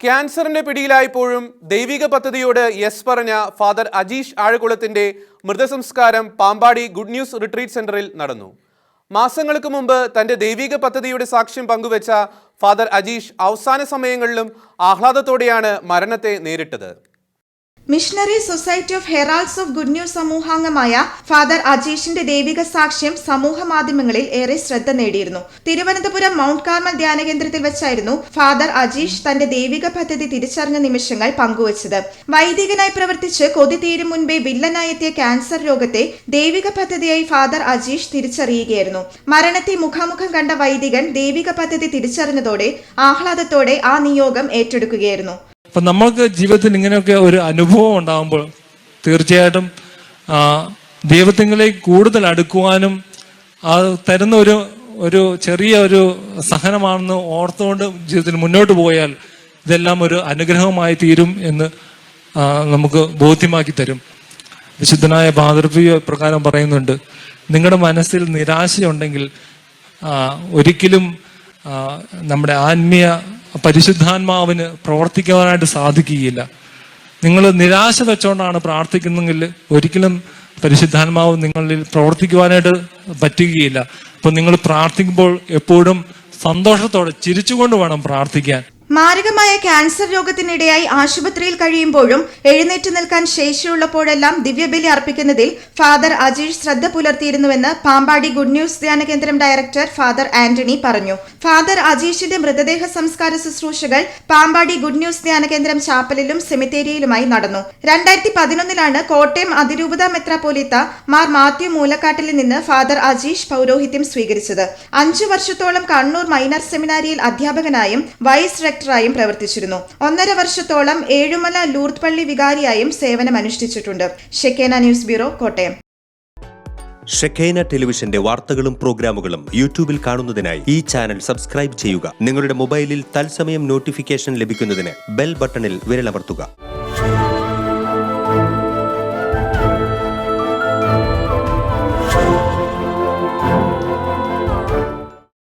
ക്യാൻസറിന്റെ പിടിയിലായപ്പോഴും ദൈവിക പദ്ധതിയോട് യെസ് പറഞ്ഞ ഫാദർ അജീഷ് ആഴകുളത്തിന്റെ മൃതസംസ്കാരം പാമ്പാടി ഗുഡ് ന്യൂസ് റിട്രീറ്റ് സെന്ററിൽ നടന്നു. മാസങ്ങൾക്ക് മുമ്പ് തന്റെ ദൈവിക പദ്ധതിയുടെ സാക്ഷ്യം പങ്കുവച്ച ഫാദർ അജീഷ് അവസാന സമയങ്ങളിലും ആഹ്ലാദത്തോടെയാണ് മരണത്തെ നേരിട്ടത്. Missionary society of heralds of good news സമൂഹാംഗമായ father അജീഷിന്റെ ദൈവിക സാക്ഷ്യം സമൂഹ മാധ്യമങ്ങളിൽ ഏറെ ശ്രദ്ധ നേടിയിരുന്നു. തിരുവനന്തപുരം മൗണ്ട് കാർമൽ ധ്യാനകേന്ദ്രത്തിൽ വെച്ചായിരുന്നു ഫാദർ അജീഷ് തന്റെ ദൈവിക പദ്ധതി തിരിച്ചറിഞ്ഞ നിമിഷങ്ങൾ പങ്കുവച്ചത്. വൈദികനായി പ്രവർത്തിച്ച് കൊതി തീരും മുൻപേ വില്ലനായെത്തിയ ക്യാൻസർ രോഗത്തെ ദൈവിക പദ്ധതിയായി ഫാദർ അജീഷ് തിരിച്ചറിയുകയായിരുന്നു. മരണത്തെ മുഖാമുഖം കണ്ട വൈദികൻ ദൈവിക പദ്ധതി തിരിച്ചറിഞ്ഞതോടെ ആഹ്ലാദത്തോടെ ആ നിയോഗം ഏറ്റെടുക്കുകയായിരുന്നു. അപ്പൊ നമ്മൾക്ക് ജീവിതത്തിൽ ഇങ്ങനെയൊക്കെ ഒരു അനുഭവം ഉണ്ടാകുമ്പോൾ തീർച്ചയായിട്ടും ആ, ദൈവത്തിലേക്ക് കൂടുതൽ അടുക്കുവാനും അത് തരുന്ന ഒരു ഒരു ചെറിയ ഒരു സഹനമാണെന്ന് ഓർത്തുകൊണ്ട് ജീവിതത്തിൽ മുന്നോട്ട് പോയാൽ ഇതെല്ലാം ഒരു അനുഗ്രഹമായി തീരും എന്ന് നമുക്ക് ബോധ്യമാക്കി തരും. വിശുദ്ധനായ ഭാതൃപ്രിയ പ്രകാരം പറയുന്നുണ്ട് നിങ്ങളുടെ മനസ്സിൽ നിരാശയുണ്ടെങ്കിൽ ഒരിക്കലും നമ്മുടെ ആത്മീയ പരിശുദ്ധാത്മാവിന് പ്രവർത്തിക്കുവാനായിട്ട് സാധിക്കുകയില്ല. നിങ്ങൾ നിരാശ വെച്ചുകൊണ്ടാണ് പ്രാർത്ഥിക്കുന്നെങ്കിൽ ഒരിക്കലും പരിശുദ്ധാത്മാവ് നിങ്ങളിൽ പ്രവർത്തിക്കുവാനായിട്ട് പറ്റുകയില്ല. അപ്പൊ നിങ്ങൾ പ്രാർത്ഥിക്കുമ്പോൾ എപ്പോഴും സന്തോഷത്തോടെ ചിരിച്ചുകൊണ്ട് വേണം പ്രാർത്ഥിക്കാൻ. മാരകമായ ക്യാൻസർ രോഗത്തിനിടയായി ആശുപത്രിയിൽ കഴിയുമ്പോഴും എഴുന്നേറ്റ് നിൽക്കാൻ ശേഷിയുള്ളപ്പോഴെല്ലാം ദിവ്യബലി അർപ്പിക്കുന്നതിൽ ഫാദർ അജീഷ് ശ്രദ്ധ പുലർത്തിയിരുന്നുവെന്ന് പാമ്പാടി ഗുഡ് ന്യൂസ് ധ്യാന കേന്ദ്രം ഡയറക്ടർ ഫാദർ ആന്റണി പറഞ്ഞു. ഫാദർ അജീഷിന്റെ മൃതദേഹ സംസ്കാര ശുശ്രൂഷകൾ പാമ്പാടി ഗുഡ് ന്യൂസ് ധ്യാന കേന്ദ്രം ചാപ്പലിലും സെമിത്തേരിയിലുമായി നടന്നു. രണ്ടായിരത്തി പതിനൊന്നിലാണ് കോട്ടയം അതിരൂപത മെത്രാപോലിത്ത മാർ മാത്യു മൂലക്കാട്ടിൽ നിന്ന് ഫാദർ അജീഷ് പൗരോഹിത്യം സ്വീകരിച്ചത്. അഞ്ചു വർഷത്തോളം കണ്ണൂർ മൈനർ സെമിനാരിയിൽ അധ്യാപകനായും വൈസ് റെക്ടറായും പ്രവർത്തിച്ചിരുന്നു. ഒന്നര വർഷത്തോളം ഏഴുമല ലൂർത്ത് പള്ളി വികാരിയായും സേവനമനുഷ്ഠിച്ചിട്ടുണ്ട്. Shekinah news bureau Kottayam. Shekinah ടെലിവിഷന്റെ വാർത്തകളും പ്രോഗ്രാമുകളും യൂട്യൂബിൽ കാണുന്നതിനായി ഈ ചാനൽ സബ്സ്ക്രൈബ് ചെയ്യുക. നിങ്ങളുടെ മൊബൈലിൽ തത്സമയം നോട്ടിഫിക്കേഷൻ ലഭിക്കുന്നതിന് ബെൽ ബട്ടണിൽ വിരലമർത്തുക.